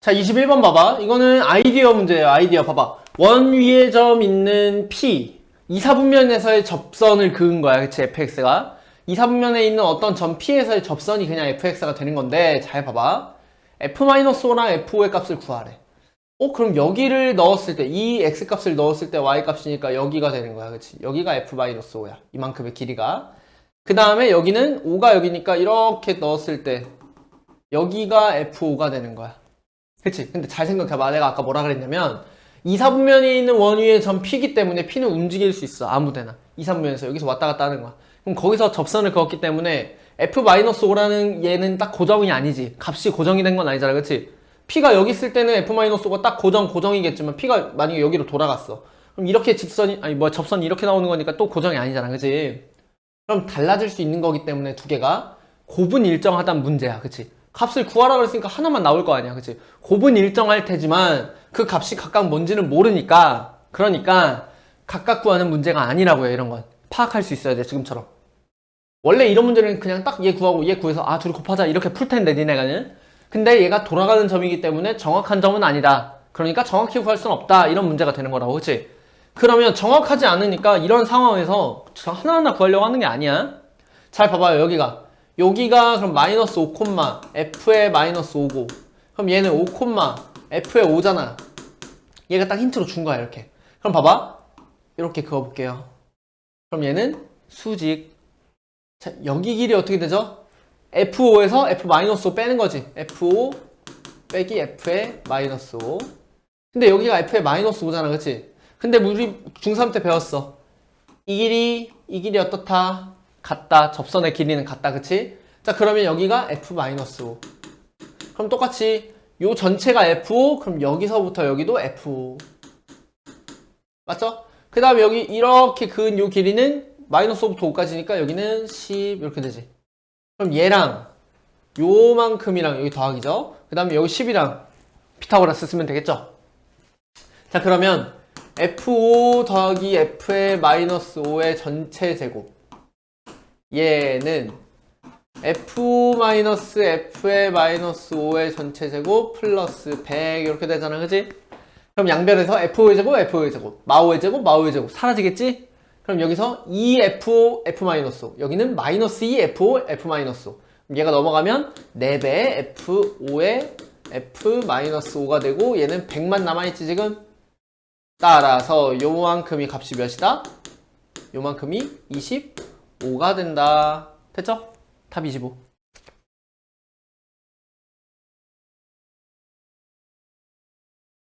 자, 21번 봐봐. 이거는 아이디어 문제예요. 아이디어 봐봐. 원 위에 점 있는 P. 이사분면에서의 접선을 그은 거야. 그치, fx가. 이사분면에 있는 어떤 점 P에서의 접선이 그냥 fx가 되는 건데, 잘 봐봐. f-5랑 f5의 값을 구하래. 어, 그럼 여기를 넣었을 때, 이 x 값을 넣었을 때 y 값이니까 여기가 되는 거야. 그치? 여기가 f-5야. 이만큼의 길이가. 그 다음에 여기는 5가 여기니까 이렇게 넣었을 때, 여기가 f5가 되는 거야. 그치? 근데 잘 생각해봐. 내가 아까 뭐라 그랬냐면, 이사분면에 있는 원 위에 점 P기 때문에 P는 움직일 수 있어. 아무데나. 이사분면에서 여기서 왔다 갔다 하는 거야. 그럼 거기서 접선을 그었기 때문에 F-5라는 얘는 딱 고정이 아니지. 값이 고정이 된 건 아니잖아. 그치? P가 여기 있을 때는 F-5가 딱 고정, 고정이겠지만 P가 만약에 여기로 돌아갔어. 그럼 이렇게 직선이, 아니 뭐 접선이 이렇게 나오는 거니까 또 고정이 아니잖아. 그치? 그럼 달라질 수 있는 거기 때문에 두 개가 곱은 일정하단 문제야. 그치? 값을 구하라 그랬으니까 하나만 나올 거 아니야. 그치? 곱은 일정할 테지만 그 값이 각각 뭔지는 모르니까 그러니까 각각 구하는 문제가 아니라고요. 이런 건. 파악할 수 있어야 돼. 지금처럼. 원래 이런 문제는 그냥 딱 얘 구하고 얘 구해서 아 둘이 곱하자 이렇게 풀 텐데 니네가는 근데 얘가 돌아가는 점이기 때문에 정확한 점은 아니다. 그러니까 정확히 구할 수는 없다. 이런 문제가 되는 거라고. 그치? 그러면 정확하지 않으니까 이런 상황에서 하나하나 구하려고 하는 게 아니야. 잘 봐봐요. 여기가. 여기가 그럼 마이너스 5 콤마 f의 마이너스 5고 그럼 얘는 5 콤마 f의 5잖아. 얘가 딱 힌트로 준 거야 이렇게. 그럼 봐봐. 이렇게 그어볼게요. 그럼 얘는 수직. 자, 여기 길이 어떻게 되죠? f5에서 f-5 빼는 거지. f5 빼기 f의 마이너스 5. 근데 여기가 f의 마이너스 5잖아. 그치? 근데 우리 중3 때 배웠어. 이 길이, 이 길이 어떻다? 같다. 접선의 길이는 같다. 그치? 자, 그러면 여기가 f-5. 그럼 똑같이 요 전체가 f5, 그럼 여기서부터 여기도 f5. 맞죠? 그 다음에 여기 이렇게 그은 요 길이는 마이너스 5부터 5까지니까 여기는 10 이렇게 되지. 그럼 얘랑 요만큼이랑 여기 더하기죠. 그 다음에 여기 10이랑 피타고라스 쓰면 되겠죠? 자 그러면 f5 더하기 f의 마이너스 5의 전체 제곱 얘는 f 마이너스 f의 마이너스 5의 전체 제곱 플러스 100 이렇게 되잖아 그지? 그럼 양변에서 f5의 제곱 f의 제곱 마오의 제곱 마오의 제곱 사라지겠지? 그럼 여기서 2f f 마이너스 5 여기는 마이너스 2f f 마이너스 5 얘가 넘어가면 4배 f5의 f 마이너스 5가 되고 얘는 100만 남아있지 지금? 따라서 요만큼이 값이 몇이다? 요만큼이 25가 된다 됐죠? 탑 25.